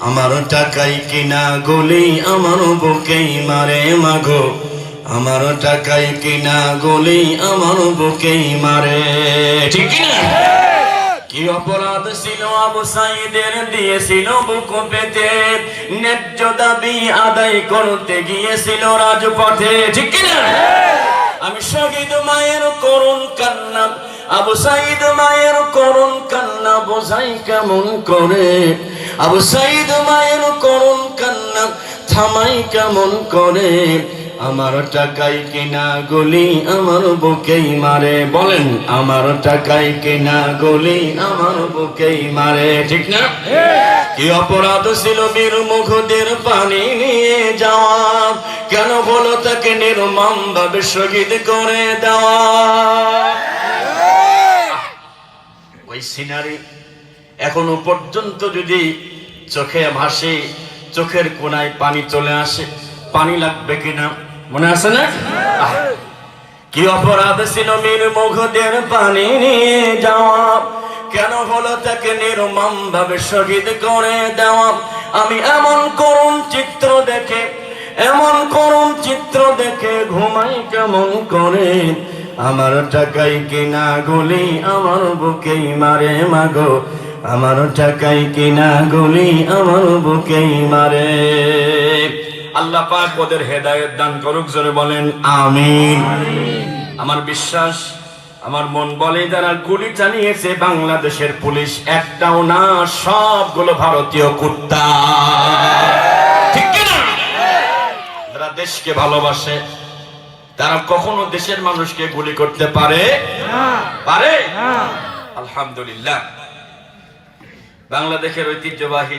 আমার টাকাই কিনা গলি আমার বুকেই মারে মাগো। আমার টাকাই কিনা গলি আমার বুকেই মারে। ঠিক না? কি অপরাধ ছিল আবু সাইদের? দিয়েছিল বুক পেতে। ন্যায্য দাবি আদায় করতে গিয়েছিল রাজপথে। ঠিক না? আমি শহীদ মায়ের করুণ কান্না। আবু সাইদ মায়ের করুণ কান্না বোঝাই কেমন করে? আবু সাইদ মায়ের করুণ কান্না থামাই কেমন করে? আমার টাকাই কিনা গলি আমার বুকেই মারে। বলেন, আমার টাকাই কিনা গলি আমার বুকেই মারে। ঠিক না? কি অপরাধ ছিল বীর মুখদের পানি নিয়ে যাওয়া? কেন বলো তাকে নির্মম ভাবে শহীদ করে দেওয়া? ওই সিনারি এখনও পর্যন্ত যদি চোখে ভাসে, চোখের কোনায় পানি চলে আসে, পানি লাগবে কিনা? মনে আছে না? কি অপরাধ ছিল মীর মুখদের পানি নিয়ে যাওয়া কেন হলো তাকে নির্মম ভাবে শহীদ করে দেওয়া? আমি এমন করুণ চিত্র দেখে, এমন করুণ চিত্র দেখে ঘুমাই কেমন করে? আমার টাকাই কিনা গুলি, আমার বুকেই মারে মাগো। আমার টাকাই কিনা গুলি, আমার বুকেই মারে। আল্লাহ পাক ওদের হেদায়েত দান করুক, জোরে বলেন, আমিন। আমার বিশ্বাস, আমার মন বলে যারা গুলি চালিয়েছে বাংলাদেশের পুলিশ, একটাও না, সবগুলো ভারতীয় কুত্তা। ঠিক কিনা? যারা দেশকে ভালোবাসে তারা কখনো দেশের মানুষকে গুলি করতে পারে? পারে? আলহামদুলিল্লাহ। বাংলাদেশের ঐতিহ্যবাহী